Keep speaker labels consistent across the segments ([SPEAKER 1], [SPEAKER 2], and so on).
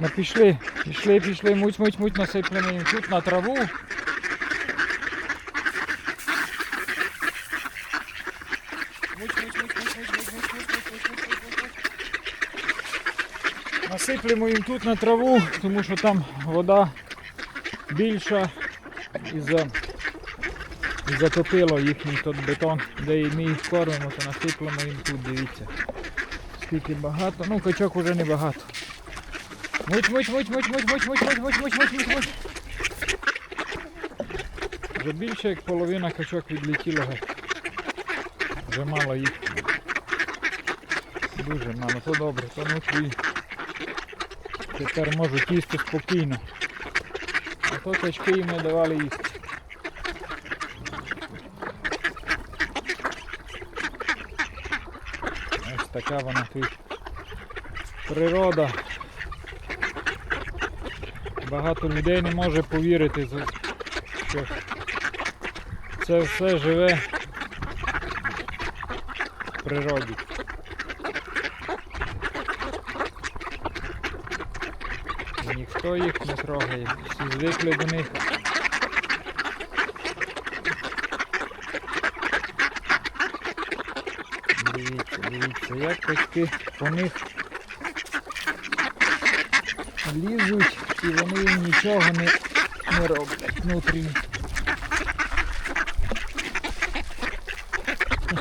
[SPEAKER 1] Ми пішли, пішли, пішли, муть, муть, муть, насиплемо їм тут на траву. Насиплемо їм тут на траву, тому що там вода більша і за... затопило їхній тут бетон, де і ми їх кормимо, то насиплемо їм тут, дивіться. Скільки багато, ну качок вже не багато. Муть, муть, муть, муть, муть, муть, муть, муть, муть, муть, муть, муть, муть. Вже більше як половина качок відлетіло. Вже мало їх. Дуже мало, то добре, то внутрі. Тепер можуть їсти спокійно. А то качки їм не давали їсти. Ось така вона тут природа. Багато людей не може повірити, що це все живе в природі. Ніхто їх не трогає, всі звикли до них. Дивіться, дивіться, як качки по них лізуть і вони їм нічого не, не роблять внутрі.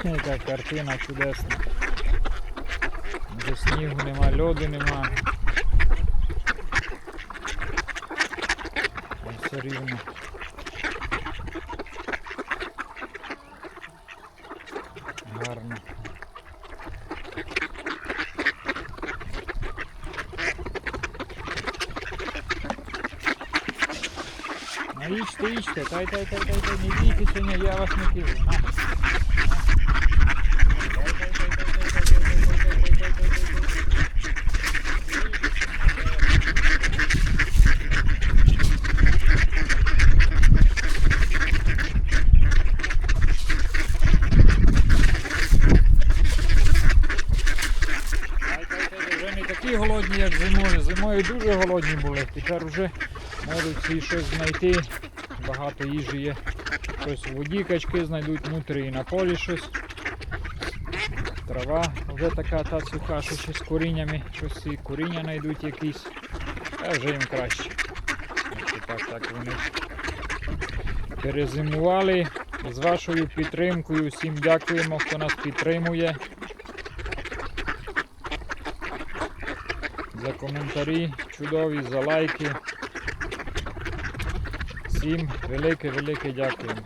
[SPEAKER 1] Яка картина чудесна. Де снігу нема, льоду нема. Все рівно. Ічте, ічте, тай, тай, тай, тай, тай, не бійте сьогодні, я вас не кину. Голодні, як зимою. Зимою дуже голодні були, тепер вже можуть всі щось знайти. Багато їжі є. Щось в воді качки знайдуть внутрі і на полі щось. Трава вже така та суха, що ще з коріннями, щось і коріння знайдуть якісь. А вже їм краще. Так, так вони перезимували. З вашою підтримкою всім дякуємо, хто нас підтримує. За коментарі чудові, за лайки. Всім велике-велике дякуємо.